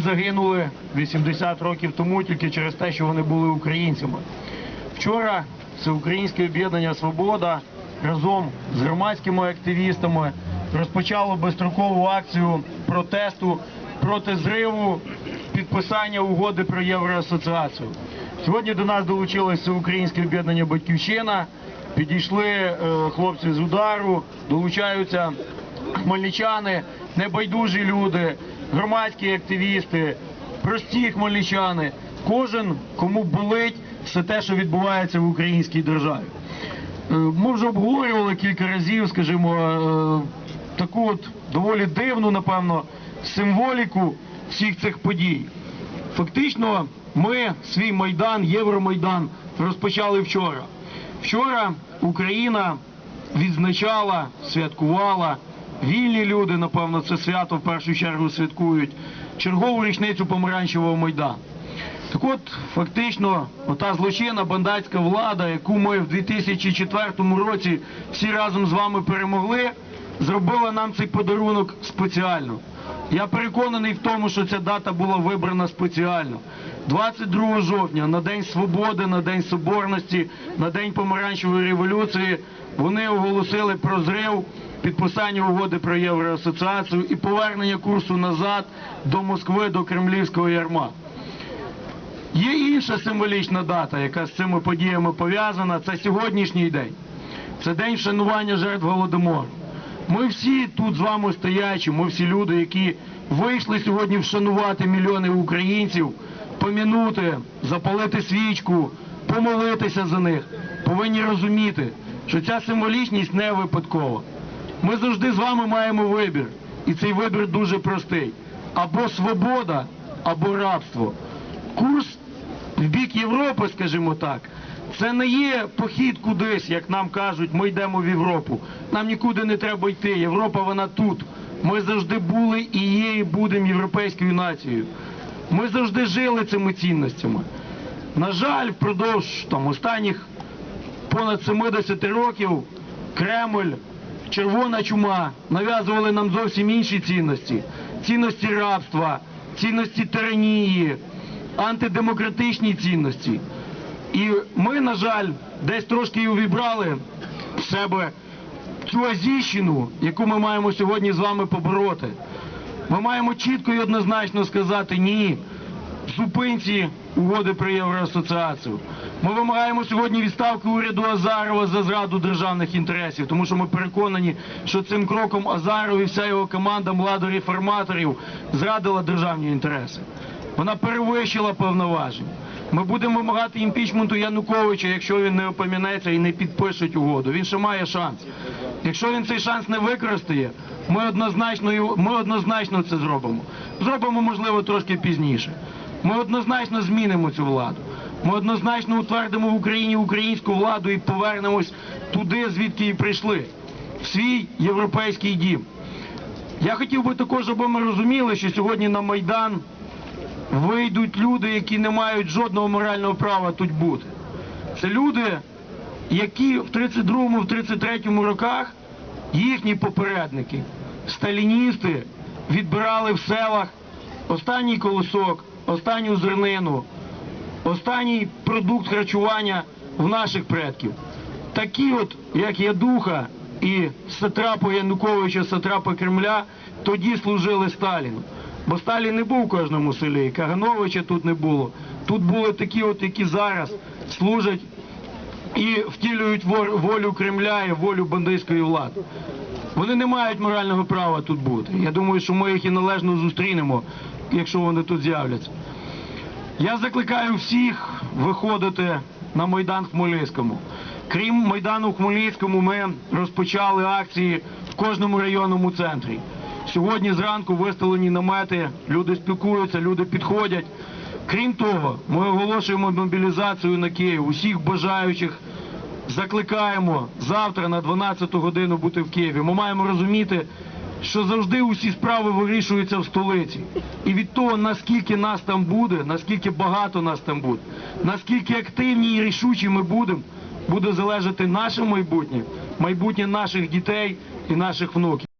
загинули 80 років тому тільки через те, що вони були українцями. Вчора Всеукраїнське об'єднання Свобода разом з громадськими активістами розпочало безстрокову акцію протесту проти зриву підписання угоди про євроасоціацію. Сьогодні до нас долучилося Всеукраїнське об'єднання Батьківщина. Підійшли е, хлопці з удару, долучаються хмельничани, небайдужі люди, громадські активісти, прості хмельничани. Кожен, кому болить все те, що відбувається в українській державі. Е, Ми вже обговорювали кілька разів, скажімо, е, таку от доволі дивну, напевно, символіку всіх цих подій. Фактично, ми свій майдан, Євромайдан, розпочали вчора. Вчора Україна відзначала, святкувала. Вільні люди, напевно, це свято в першу чергу святкують. Чергову річницю помаранчевого майдану. Так от, фактично, ота злочинна бандатська влада, яку ми в 2004 році всі разом з вами перемогли, зробила нам цей подарунок спеціально. Я переконаний в тому, що ця дата була вибрана спеціально. 22 жовтня, на День Свободи, на День Соборності, на День помаранчевої революції, вони оголосили про зрив підписання угоди про євроасоціацію і повернення курсу назад до Москви, до кремлівського ярма. Є інша символічна дата, яка з цими подіями пов'язана. Це сьогоднішній день. Це день вшанування жертв Голодомору. Ми всі тут з вами стоячі, ми всі люди, які вийшли сьогодні вшанувати мільйони українців, помінути, запалити свічку, помолитися за них, повинні розуміти, що ця символічність не випадкова. Ми завжди з вами маємо вибір. І цей вибір дуже простий: або свобода, або рабство. Курс в бік Європи, скажімо так, це не є похід кудись, як нам кажуть, ми йдемо в Європу. Нам нікуди не треба йти. Європа вона тут. Ми завжди були і є, і будемо європейською нацією. Ми завжди жили цими цінностями. На жаль, впродовж там останніх понад 70 років Кремль, червона чума нав'язували нам зовсім інші цінності: цінності рабства, цінності тиранії, антидемократичні цінності. І ми, на жаль, десь трошки і увібрали в себе цю азійщину, яку ми маємо сьогодні з вами побороти. Ми маємо чітко і однозначно сказати ні зупинці угоди про євроасоціацію. Ми вимагаємо сьогодні відставки уряду Азарова за зраду державних інтересів, тому що ми переконані, що цим кроком Азаров і вся його команда младореформаторів зрадила державні інтереси. Вона перевищила повноваження. Ми будемо вимагати імпічменту Януковича, якщо він не опам'янеться і не підпише угоду. Він ще має шанс. Якщо він цей шанс не використає, ми однозначно, ми однозначно це зробимо. Зробимо, можливо, трошки пізніше. Ми однозначно змінимо цю владу. Ми однозначно утвердимо в Україні українську владу і повернемось туди, звідки і прийшли, в свій європейський дім. Я хотів би також, щоб ми розуміли, що сьогодні на Майдан вийдуть люди, які не мають жодного морального права тут бути. Це люди, які в 32-му, в 33-му роках їхні попередники, сталіністи, відбирали в селах останній колосок, останню зернину, останній продукт харчування в наших предків. Такі от, як Ядуха і Сатрапа Януковича, Сатрапа Кремля, тоді служили Сталіну. Бо Сталін не був у кожному селі, Кагановича тут не було. Тут були такі, от, які зараз служать і втілюють волю Кремля і волю бандитської влади. Вони не мають морального права тут бути. Я думаю, що ми їх і належно зустрінемо, якщо вони тут з'являться. Я закликаю всіх виходити на Майдан в Хмельницькому. Крім Майдану в Хмельницькому, ми розпочали акції в кожному районному центрі. Сьогодні зранку виставлені намети, люди спілкуються, люди підходять. Крім того, ми оголошуємо мобілізацію на Київ. Усіх бажаючих закликаємо завтра на 12 годину бути в Києві. Ми маємо розуміти, що завжди усі справи вирішуються в столиці. І від того, наскільки нас там буде, наскільки багато нас там буде, наскільки активні і рішучі ми будемо, буде залежати наше майбутнє, майбутнє наших дітей і наших внуків.